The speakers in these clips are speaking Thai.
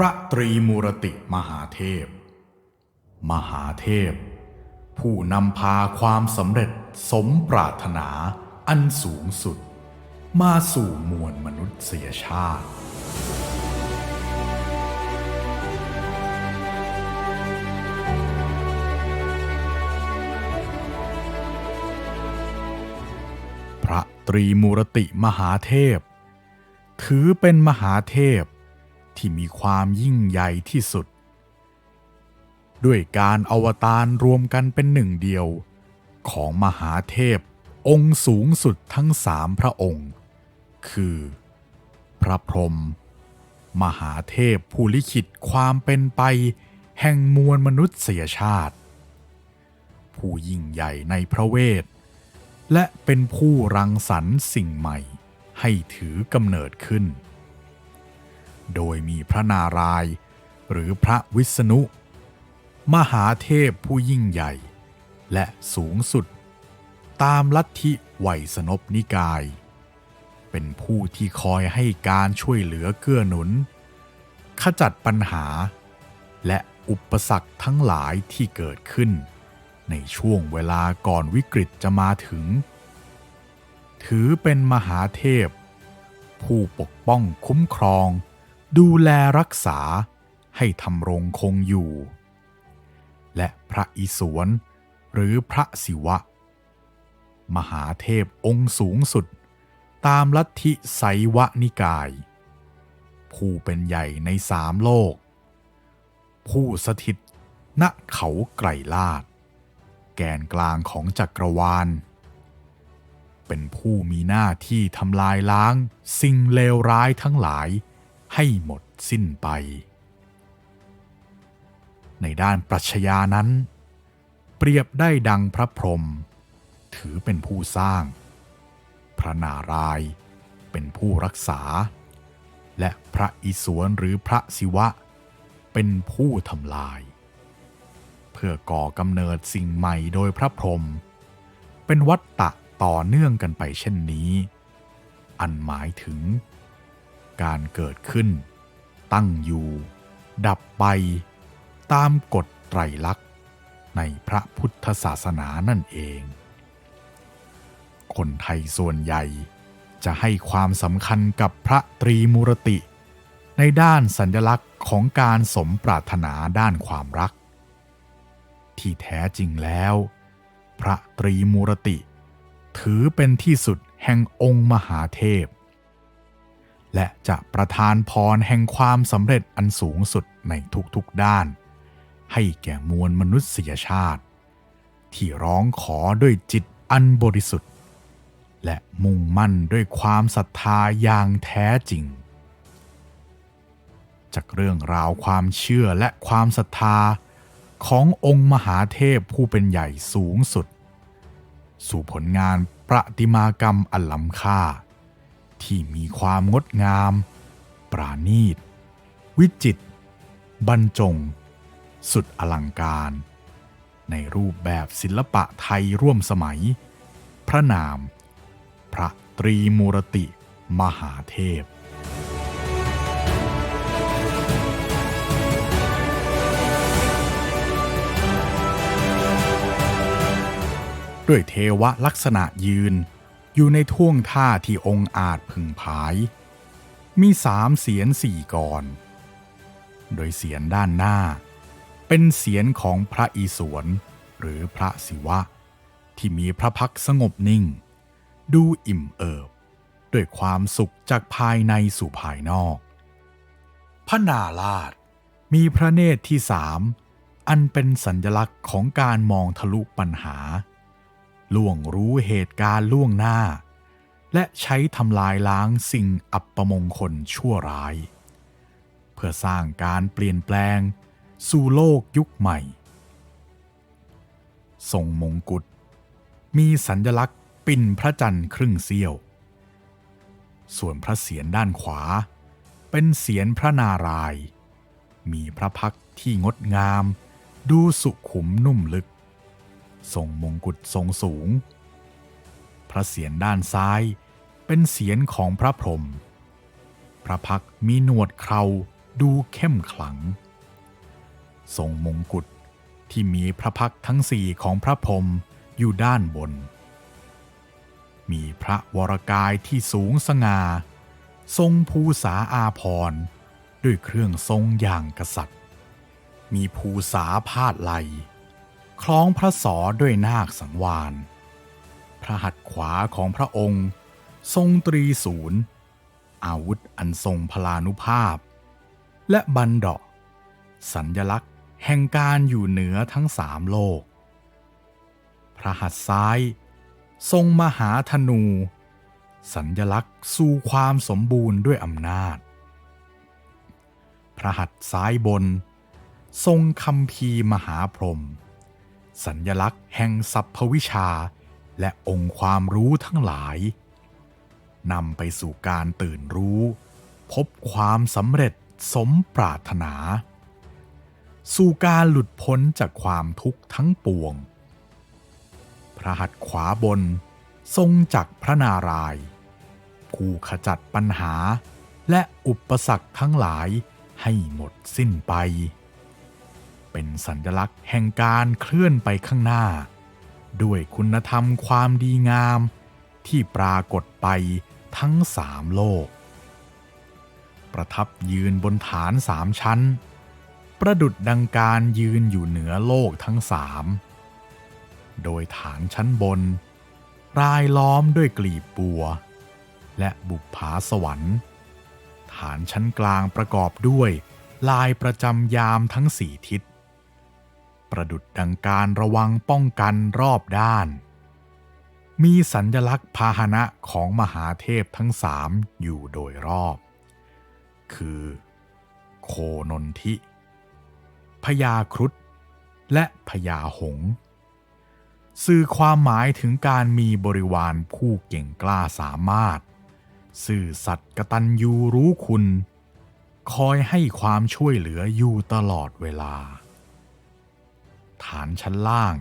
ระตรีมูรติมหาเทพ มหาเทพ ผู้นำพาความสำเร็จสมปรารถนาอันสูงสุด มาสู่มวลมนุษยชาติ พระตรีมูรติมหาเทพ ถือเป็นมหาเทพ ที่มีความยิ่งใหญ่ที่สุด ด้วยการอวตารรวมกันเป็นหนึ่งเดียว ของมหาเทพองค์สูงสุดทั้งสามพระองค์ คือ พระพรหมมหาเทพผู้ลิขิตความเป็นไป แห่งมวลมนุษยชาติ ผู้ยิ่งใหญ่ในพระเวท และเป็นผู้รังสรรค์สิ่งใหม่ให้ถือกำเนิดขึ้น โดยมีพระนารายณ์หรือพระวิษณุ มหาเทพผู้ยิ่งใหญ่ และสูงสุด ตามลัทธิไวยสนพนิกาย เป็นผู้ที่คอยให้การช่วยเหลือเกื้อหนุน ขจัดปัญหา และอุปสรรคทั้งหลายที่เกิดขึ้น ในช่วงเวลาก่อนวิกฤตจะมาถึง ถือเป็นมหาเทพ ผู้ปกป้องคุ้มครอง ดูแลรักษาให้ทำรงคงอยู่ และพระอิศวรหรือพระศิวะ มหาเทพองค์สูงสุด ตามลัทธิไสวนิกาย ผู้เป็นใหญ่ในสามโลก ผู้สถิตณเขาไกรลาด แกนกลางของจักรวาล เป็นผู้มีหน้าที่ทำลายล้างสิ่งเลวร้ายทั้งหลาย ให้หมดสิ้นไป ในด้านปรัชญานั้น เปรียบได้ดังพระพรหมถือเป็นผู้สร้าง พระนารายณ์เป็นผู้รักษา และพระอิศวรหรือพระศิวะ เป็นผู้ทำลาย เพื่อก่อกำเนิดสิ่งใหม่โดยพระพรหมเป็นวัฏฏะต่อเนื่องกันไปเช่นนี้ อันหมายถึง การเกิดขึ้น ตั้งอยู่ ดับไป ตามกฎไตรลักษณ์ในพระพุทธศาสนานั่นเอง คนไทยส่วนใหญ่จะให้ความสำคัญกับพระตรีมูรติ ในด้านสัญลักษณ์ของการสมปรารถนาด้านความรัก ที่แท้จริงแล้ว พระตรีมูรติ ถือเป็นที่สุดแห่งองค์มหาเทพ และจะประทานพรแห่งความสำเร็จอันสูงสุดในทุกๆด้าน ให้แก่มวลมนุษยชาติ ที่ร้องขอด้วยจิตอันบริสุทธิ์ และมุ่งมั่นด้วยความศรัทธาอย่างแท้จริง จากเรื่องราวความเชื่อและความศรัทธาขององค์มหาเทพผู้เป็นใหญ่สูงสุด สู่ผลงานประติมากรรมอันล้ำค่า ที่มีความงดงาม ปราณีต วิจิตรบรรจง สุดอลังการ ในรูปแบบศิลปะไทยร่วมสมัย พระนาม พระตรีมูรติมหาเทพด้วยเทวลักษณะยืน อยู่ในท่วงท่าที่องค์อาจพึงผาย มีสามเสียนสี่กรโดยเสียนด้านหน้า เป็นเสียนของพระอิศวรหรือพระศิวะ ที่มีพระพักสงบนิ่ง ดูอิ่มเอิบ ด้วยความสุขจากภายในสู่ภายนอก พระนาลาดมีพระเนตรที่สามอันเป็นสัญลักษณ์ของการมองทะลุปัญหา ล่วงรู้เหตุการณ์ล่วงหน้า และใช้ทำลายล้างสิ่งอัปมงคลชั่วร้าย เพื่อสร้างการเปลี่ยนแปลง สู่โลกยุคใหม่ ทรงมงกุฎมีสัญลักษณ์ปิ่นพระจันทร์ครึ่งเสี้ยว ส่วนพระเศียรด้านขวา เป็นเศียรพระนาราย มีพระพักที่งดงาม ดูสุขุมนุ่มลึก ทรงมงกุฎทรงสูง พระเศียรด้านซ้ายเป็นเศียรของพระพรหมพระพักมีหนวดเคราดูเข้มขลัง ทรงมงกุฎที่มีพระพักทั้งสี่ของพระพรหมอยู่ด้านบน มีพระวรกายที่สูงสง่า ทรงภูษาอาพรณ์ด้วยเครื่องทรงอย่างกษัตริย์ มีภูษาพาดไหล คล้องพระศอด้วยนาคสังวานพระหัตถ์ขวาของพระองค์ ทรงตรีศูนย์อาวุธอันทรงพลานุภาพ และบันดาะสัญญลักษณ์แห่งการอยู่เหนือทั้งสามโลก พระหัตถ์ซ้าย ทรงมหาธนู สัญญลักษณ์สู่ความสมบูรณ์ด้วยอำนาจ พระหัตถ์ซ้ายบน ทรงคำพีมหาพรหม สัญญลักษณ์แห่งสัพพวิชา และองค์ความรู้ทั้งหลายนำไปสู่การตื่นรู้ พบความสำเร็จสมปรารถนา สู่การหลุดพ้นจากความทุกข์ทั้งปวง พระหัตถ์ขวาบนทรงจักพระนารายณ์ผู้ขจัดปัญหาและอุปสรรคทั้งหลายให้หมดสิ้นไป เป็นสัญลักษณ์แห่งการเคลื่อนไปข้างหน้า ด้วยคุณธรรมความดีงาม ที่ปรากฏไปทั้งสามโลก ประทับยืนบนฐานสามชั้น ประดุดดังการยืนอยู่เหนือโลกทั้งสามโดยฐานชั้นบน รายล้อมด้วยกลีบบัว และบุปผาสวรรค์ ฐานชั้นกลางประกอบด้วยลายประจำยามทั้งสี่ทิศ ประดุดดังการระวังป้องกันรอบด้าน มีสัญญลักษณ์พาหนะของมหาเทพทั้งสามอยู่โดยรอบ คือ โคนนทิพญาครุฑและพญาหง สื่อความหมายถึงการมีบริวารผู้เก่งกล้าสามารถ สื่อสัตย์กตัญญูรู้คุณ คอยให้ความช่วยเหลืออยู่ตลอดเวลา ฐานชั้นล่าง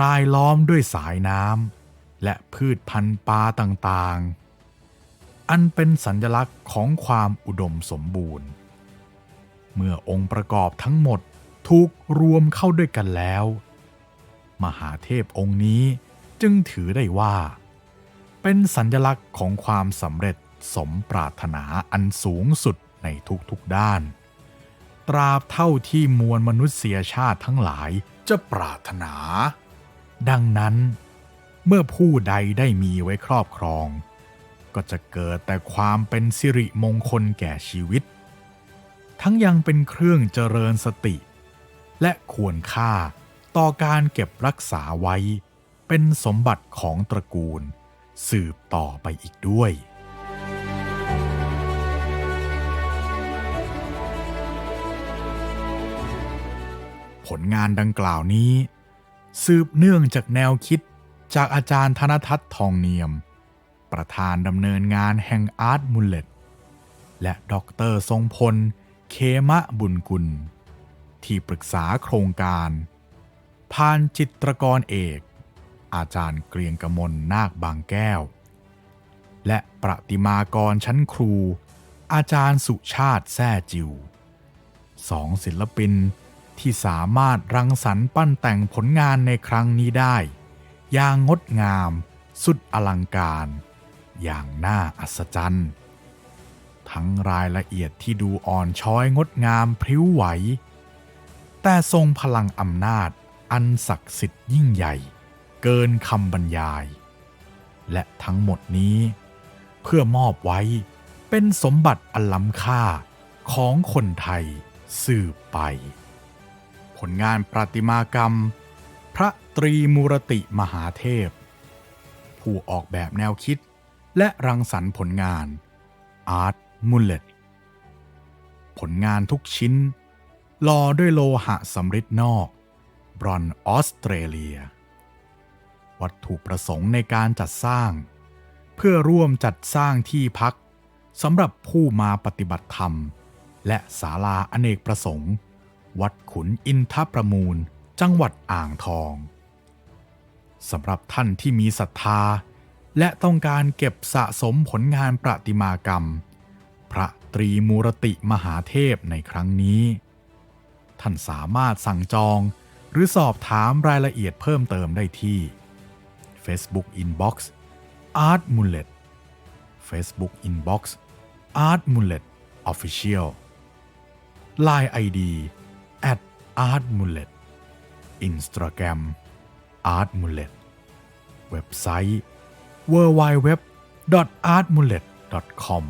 รายล้อมด้วยสายน้ำและพืชพันธุ์ปลาต่างๆ อันเป็นสัญลักษณ์ของความอุดมสมบูรณ์ เมื่อองค์ประกอบทั้งหมดถูกรวมเข้าด้วยกันแล้ว มหาเทพองค์นี้จึงถือได้ว่า เป็นสัญลักษณ์ของความสำเร็จสมปรารถนาอันสูงสุดในทุกๆด้าน ราบเท่าที่มวลมนุษยชาติทั้งหลายจะปรารถนา ดังนั้น เมื่อผู้ใดได้มีไว้ครอบครอง ก็จะเกิดแต่ความเป็นสิริมงคลแก่ชีวิต ทั้งยังเป็นเครื่องเจริญสติ และควรค่าต่อการเก็บรักษาไว้ เป็นสมบัติของตระกูล สืบต่อไปอีกด้วย ผลงานดังกล่าวนี้ สืบเนื่องจากแนวคิดจากอาจารย์ธนทัศน์ทองเนียม ประธานดำเนินงานแห่งอาร์ตมุลเลตและดอกเตอรทรงพล เคมะบุญกุล ที่ปรึกษาโครงการผ่านจิตรกรเอก อาจารย์เกรียงกมลนาคบางแก้ว และประติมากรชั้นครู อาจารย์สุชาติแซ่จิวสองศิลปิน ที่สามารถรังสรรค์ปั้นแต่งผลงานในครั้งนี้ได้ อย่างงดงาม สุดอลังการ อย่างน่าอัศจรรย์ ทั้งรายละเอียดที่ดูอ่อนช้อยงดงามพริ้วไหว แต่ทรงพลังอำนาจอันศักดิ์สิทธิ์ยิ่งใหญ่ เกินคำบรรยาย และทั้งหมดนี้ เพื่อมอบไว้เป็นสมบัติอันล้ำค่าของคนไทยสืบไป ผลงานประติมากรรม พระตรีมูรติมหาเทพ ผู้ออกแบบแนวคิดและรังสรรค์ผลงานอาร์ตมุลเลตผลงานทุกชิ้นหล่อด้วยโลหะสำริดนอก บรอนออสเตรเลีย วัตถุประสงค์ในการจัดสร้าง เพื่อร่วมจัดสร้างที่พักสำหรับผู้มาปฏิบัติธรรม และศาลาอเนกประสงค์ วัดขุนอินทประมูล จังหวัดอ่างทองสำหรับท่านที่มีศรัทธา และต้องการเก็บสะสมผลงานประติมากรรม พระตรีมูรติมหาเทพในครั้งนี้ ท่านสามารถสั่งจองหรือสอบถามรายละเอียดเพิ่มเติมได้ที่ Facebook Inbox Art Mullet Facebook Inbox Art Mullet Official Line ID อาร์ตมูลเลตอินสตาแกรมอาร์ตมูลเลตเว็บไซต์ w w w a r t m u l l e t c o m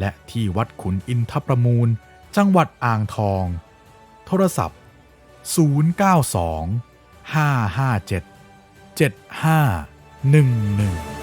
และที่วัดขุนอินทประมูล จังหวัดอ่างทอง โทรศัพท์ 092 557 7511